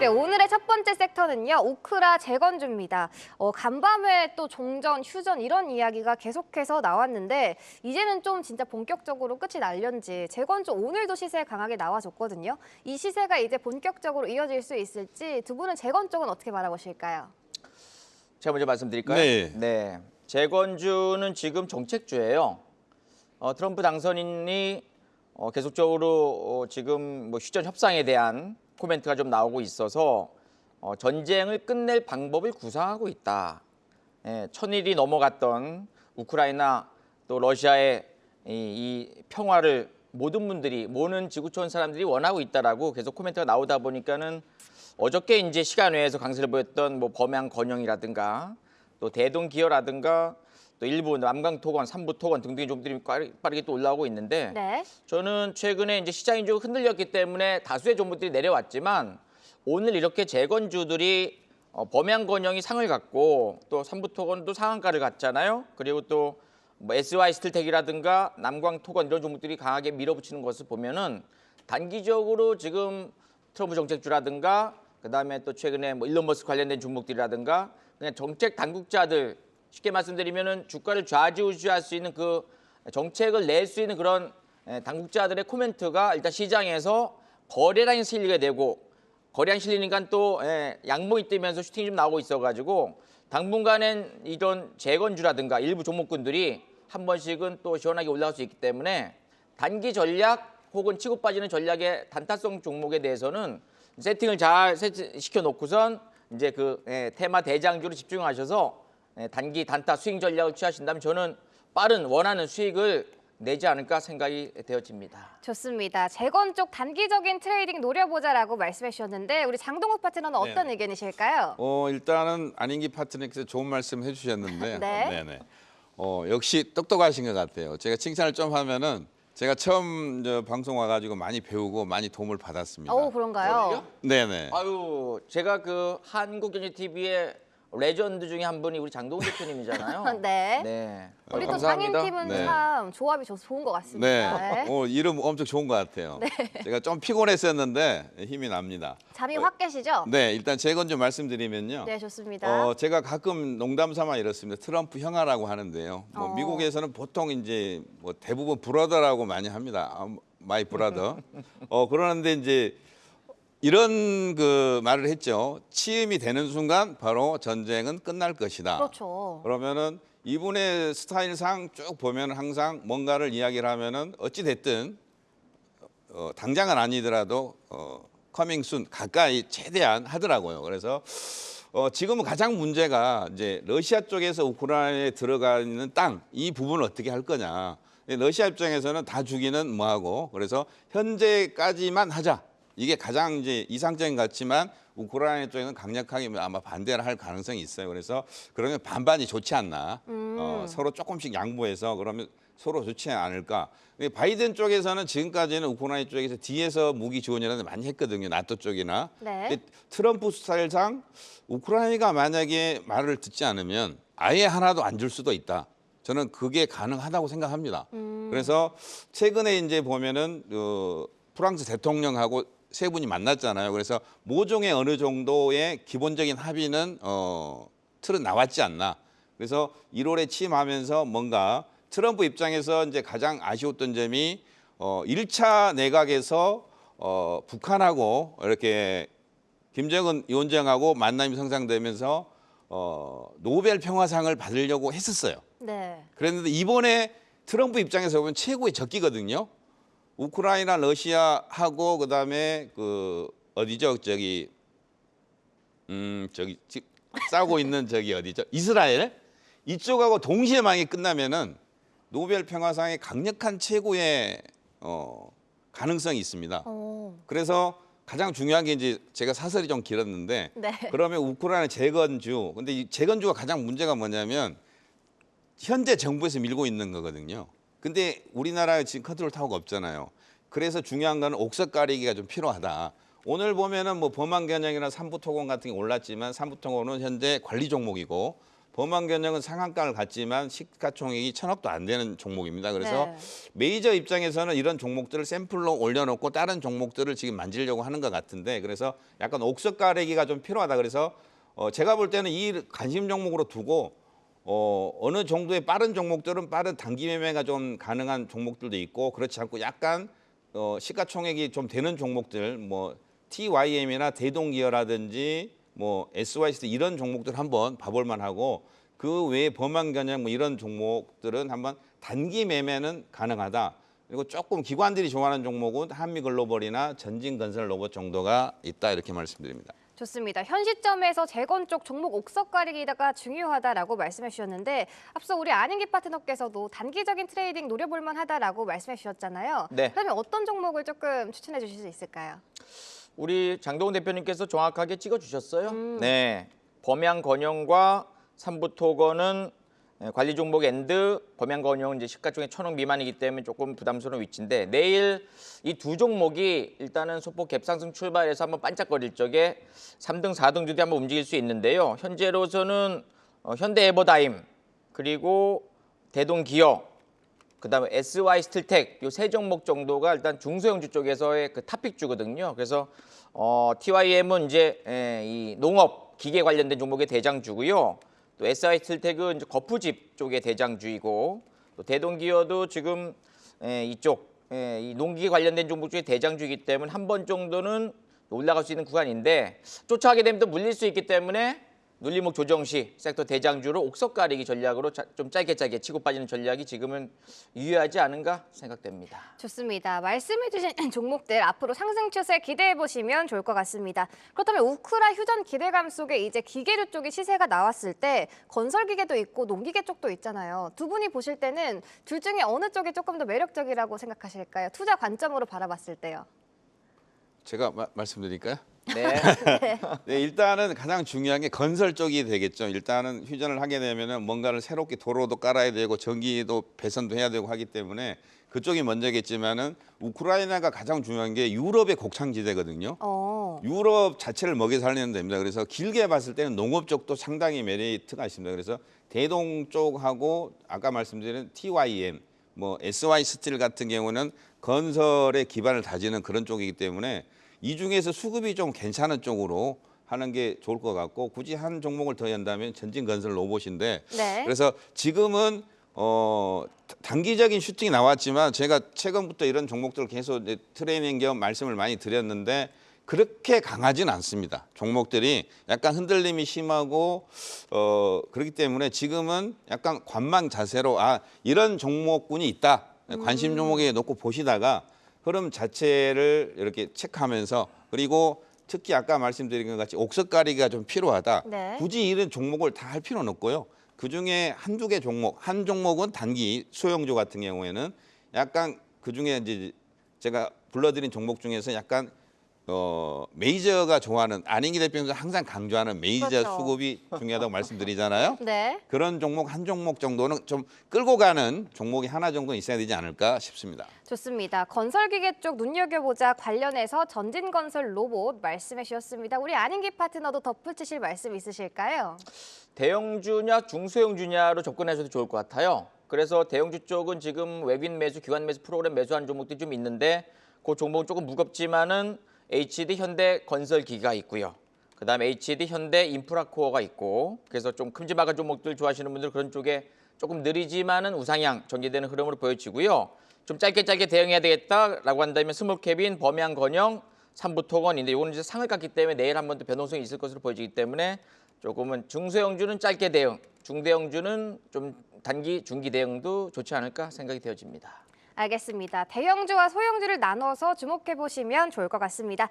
네, 오늘의 첫 번째 섹터는요. 우크라 재건주입니다. 어, 간밤에 또 종전, 휴전 이런 이야기가 계속해서 나왔는데 이제는 좀 진짜 본격적으로 끝이 날련지 재건주 오늘도 시세 강하게 나와줬거든요. 이 시세가 이제 본격적으로 이어질 수 있을지 두 분은 재건 쪽은 어떻게 바라보실까요? 제가 먼저 말씀드릴까요? 네. 네. 재건주는 지금 정책주예요. 어, 트럼프 당선인이 어, 계속적으로 어, 지금 뭐 휴전 협상에 대한 코멘트가 좀 나오고 있어서 어, 전쟁을 끝낼 방법을 구상하고 있다. 예, 천일이 넘어갔던 우크라이나 또 러시아의 이, 이 평화를 모든 분들이 모든 지구촌 사람들이 원하고 있다라고 계속 코멘트가 나오다 보니까는 어저께 이제 시간 외에서 강세를 보였던 뭐 범양 건영이라든가 또 대동 기어라든가 또 일부 남강 토건, 삼부 토건 등등의 종들이 빠르- 빠르게 또 올라오고 있는데 네. 저는 최근에 이제 시장이 좀 흔들렸기 때문에 다수의 종목들이 내려왔지만 오늘 이렇게 재건주들이 어, 범양 건영이 상을 갖고 또 삼부토건도 상한가를 갔잖아요. 그리고 또 뭐 SY 스틸텍이라든가 남광 토건 이런 종목들이 강하게 밀어붙이는 것을 보면은 단기적으로 지금 트럼프 정책주라든가 그다음에 또 최근에 뭐 일론 머스크 관련된 종목들이라든가 그냥 정책 당국자들 쉽게 말씀드리면은 주가를 좌지우지할 수 있는 그 정책을 낼 수 있는 그런 에, 당국자들의 코멘트가 일단 시장에서 거래량이 실리게 되고 거래량 실리니까 또 예, 양봉이 뜨면서 슈팅이 좀 나오고 있어가지고 당분간엔 이런 재건주라든가 일부 종목군들이 한 번씩은 또 시원하게 올라갈 수 있기 때문에 단기 전략 혹은 치고 빠지는 전략의 단타성 종목에 대해서는 세팅을 잘 시켜 놓고선 이제 그 예, 테마 대장주로 집중하셔서 예, 단기 단타 스윙 전략을 취하신다면 저는 빠른 원하는 수익을 내지 않을까 생각이 되어집니다. 좋습니다. 재건 쪽 단기적인 트레이딩 노려보자라고 말씀해 주셨는데 우리 장동욱 파트너는 어떤 네. 의견이실까요? 어 일단은 안인기 파트너께서 좋은 말씀 해주셨는데, 네. 네네. 어 역시 똑똑하신 것 같아요. 제가 칭찬을 좀 하면은 제가 처음 저 방송 와가지고 많이 배우고 많이 도움을 받았습니다. 어 그런가요? 네네. 아유, 제가 그 한국경제 TV의 레전드 중에 한 분이 우리 장동훈 대표님이잖아요. 네. 네. 우리 또 감사합니다. 장인팀은 네. 참 조합이 좋, 좋은 것 같습니다. 네. 네. 어 이름 엄청 좋은 것 같아요. 제가 좀 피곤했었는데 힘이 납니다. 잠이 확 깨시죠? 네, 일단 재건 좀 말씀드리면요. 네, 좋습니다. 어, 제가 가끔 농담 삼아 이렇습니다. 트럼프 형아라고 하는데요. 뭐 어. 미국에서는 보통 이제 뭐 대부분 브러더라고 많이 합니다. 아, 마이 브라더. 어, 그러는데 이제 이런 그 말을 했죠. 취임이 되는 순간 바로 전쟁은 끝날 것이다. 그렇죠. 그러면은 이분의 스타일상 쭉 보면 항상 뭔가를 이야기를 하면은 어찌 됐든 어, 당장은 아니더라도 어, 커밍 순 가까이 최대한 하더라고요. 그래서 어, 지금은 가장 문제가 이제 러시아 쪽에서 우크라이나에 들어가 있는 땅 이 부분을 어떻게 할 거냐. 러시아 입장에서는 다 주기는 뭐하고 그래서 현재까지만 하자. 이게 가장 이제 이상적인 것 같지만 우크라이나 쪽에는 강력하게 아마 반대를 할 가능성이 있어요. 그래서 그러면 반반이 좋지 않나. 어, 서로 조금씩 양보해서 그러면 서로 좋지 않을까. 바이든 쪽에서는 지금까지는 우크라이나 쪽에서 뒤에서 무기 지원이라는 많이 했거든요. 나토 쪽이나. 네. 근데 트럼프 스타일상 우크라이나가 만약에 말을 듣지 않으면 아예 하나도 안 줄 수도 있다. 저는 그게 가능하다고 생각합니다. 그래서 최근에 이제 보면은 어, 프랑스 대통령하고 세 분이 만났잖아요. 그래서 모종의 어느 정도의 기본적인 합의는 어, 틀은 나왔지 않나. 그래서 1월에 취임하면서 뭔가 트럼프 입장에서 이제 가장 아쉬웠던 점이 어, 1차 내각에서 어, 북한하고 이렇게 김정은 위원장하고 만남이 성상되면서 어, 노벨 평화상을 받으려고 했었어요. 네. 그랬는데 이번에 트럼프 입장에서 보면 최고의 적기거든요. 우크라이나, 러시아하고 그다음에 그 어디죠? 저기 음 저기 지- 싸우고 있는 저기 어디죠? 이스라엘 이쪽하고 동시에 만약에 끝나면은 노벨 평화상의 강력한 최고의 어 가능성이 있습니다. 어, 그래서 가장 중요한 게 이제 제가 사설이 좀 길었는데 네. 그러면 우크라이나 재건주 근데 이 재건주가 가장 문제가 뭐냐면 현재 정부에서 밀고 있는 거거든요. 근데 우리나라 지금 컨트롤 타워가 없잖아요. 그래서 중요한 거는 옥석 가리기가 좀 필요하다. 오늘 보면은 뭐 범한 겨냥이나 삼부토건 같은 게 올랐지만 삼부토건은 현재 관리 종목이고 범한 견역은 상한가를 갔지만 시가총액이 천억도 안 되는 종목입니다. 그래서 네. 메이저 입장에서는 이런 종목들을 샘플로 올려놓고 다른 종목들을 지금 만지려고 하는 것 같은데 그래서 약간 옥석 가리기가 좀 필요하다. 그래서 어, 제가 볼 때는 이 관심 종목으로 두고 어, 어느 정도의 빠른 종목들은 빠른 단기 매매가 좀 가능한 종목들도 있고 그렇지 않고 약간 어, 시가총액이 좀 되는 종목들 뭐 TYM이나 대동기어라든지 뭐 SYC 이런 종목들 한번 봐볼 만하고 그 외에 범한견역 뭐 이런 종목들은 한번 단기 매매는 가능하다. 그리고 조금 기관들이 좋아하는 종목은 한미글로벌이나 전진건설 로봇 정도가 있다 이렇게 말씀드립니다. 좋습니다. 현 시점에서 재건 쪽 종목 옥석 가리기가 중요하다라고 말씀해 주셨는데 앞서 우리 안인기 파트너께서도 단기적인 트레이딩 노려볼 만하다라고 말씀해 주셨잖아요. 네. 그러면 어떤 종목을 조금 추천해 주실 수 있을까요? 우리 장동훈 대표님께서 정확하게 찍어 주셨어요. 네, 범양 건영과 삼부토건은 예, 관리 종목 엔드, 범양 건영은 이제 시가총액 천억 미만이기 때문에 조금 부담스러운 위치인데 내일 이 두 종목이 일단은 소폭 갭상승 출발해서 한번 반짝거릴 적에 3등, 4등 주대 한번 움직일 수 있는데요. 현재로서는 어, 현대에버다임 그리고 대동기어 그다음에 SY 스틸텍 요 세 종목 정도가 일단 중소형주 쪽에서의 그 탑픽주거든요. 그래서 어, TYM은 이제 에, 이 농업 기계 관련된 종목의 대장주고요. 또 SY 스틸텍은 이제 거푸집 쪽의 대장주이고 또 대동기어도 지금 에, 이쪽 에, 이 농기계 관련된 종목 중에 대장주이기 때문에 한 번 정도는 올라갈 수 있는 구간인데 쫓아가게 되면 또 물릴 수 있기 때문에 눌림목 조정 시 섹터 대장주로 옥석 가리기 전략으로 자- 좀 짧게 짧게 치고 빠지는 전략이 지금은 유효하지 않은가 생각됩니다. 좋습니다. 말씀해주신 종목들 앞으로 상승 추세 기대해 보시면 좋을 것 같습니다. 그렇다면 우크라 휴전 기대감 속에 이제 기계류 쪽의 시세가 나왔을 때 건설 기계도 있고 농기계 쪽도 있잖아요. 두 분이 보실 때는 둘 중에 어느 쪽이 조금 더 매력적이라고 생각하실까요? 투자 관점으로 바라봤을 때요. 제가 마- 말씀드릴까요? 네. 네, 일단은 가장 중요한 게 건설 쪽이 되겠죠. 일단은 휴전을 하게 되면은 뭔가를 새롭게 도로도 깔아야 되고 전기도 배선도 해야 되고 하기 때문에 그쪽이 먼저겠지만은 우크라이나가 가장 중요한 게 유럽의 곡창지대거든요. 어. 유럽 자체를 먹여 살리는 데입니다. 그래서 길게 봤을 때는 농업 쪽도 상당히 메리트가 있습니다. 그래서 대동 쪽하고 아까 말씀드린 TYM, 뭐 SY 스틸 같은 경우는 건설의 기반을 다지는 그런 쪽이기 때문에 이 중에서 수급이 좀 괜찮은 쪽으로 하는 게 좋을 것 같고 굳이 한 종목을 더 한다면 전진건설 로봇인데 네. 그래서 지금은 어 단기적인 슈팅이 나왔지만 제가 최근부터 이런 종목들을 계속 이제 트레이닝 겸 말씀을 많이 드렸는데 그렇게 강하진 않습니다. 종목들이 약간 흔들림이 심하고 어 그렇기 때문에 지금은 약간 관망 자세로 아 이런 종목군이 있다. 관심 종목에 놓고 보시다가 흐름 자체를 이렇게 체크하면서 그리고 특히 아까 말씀드린 것 같이 옥석 가리기가 좀 필요하다. 네. 굳이 이런 종목을 다 할 필요는 없고요. 그 중에 한두 개 종목, 한 종목은 단기 소형주 같은 경우에는 약간 그 중에 이제 제가 불러드린 종목 중에서 약간 어 메이저가 좋아하는 안인기 대표님도 항상 강조하는 메이저 그렇죠. 수급이 중요하다고 말씀드리잖아요. 네. 그런 종목 한 종목 정도는 좀 끌고 가는 종목이 하나 정도 있어야 되지 않을까 싶습니다. 좋습니다. 건설기계 쪽 눈여겨보자 관련해서 전진건설 로봇 말씀해 주셨습니다. 우리 안인기 파트너도 덧붙이실 말씀 있으실까요? 대형주냐 중소형주냐로 접근하셔도 좋을 것 같아요. 그래서 대형주 쪽은 지금 외빈 매수, 기관 매수 프로그램 매수한 종목들이 좀 있는데 그 종목은 조금 무겁지만은 HD 현대 건설기가 있고요. 그다음에 HD 현대 인프라코어가 있고 그래서 좀 큼지막한 종목들 좋아하시는 분들 그런 쪽에 조금 느리지만은 우상향 전개되는 흐름으로 보여지고요. 좀 짧게 짧게 대응해야 되겠다라고 한다면 스몰캡인 범양 건영 삼부토건인데 이거는 이제 상을 갔기 때문에 내일 한 번 더 변동성이 있을 것으로 보여지기 때문에 조금은 중소형주는 짧게 대응, 중대형주는 좀 단기, 중기 대응도 좋지 않을까 생각이 되어집니다. 알겠습니다. 대형주와 소형주를 나눠서 주목해 보시면 좋을 것 같습니다.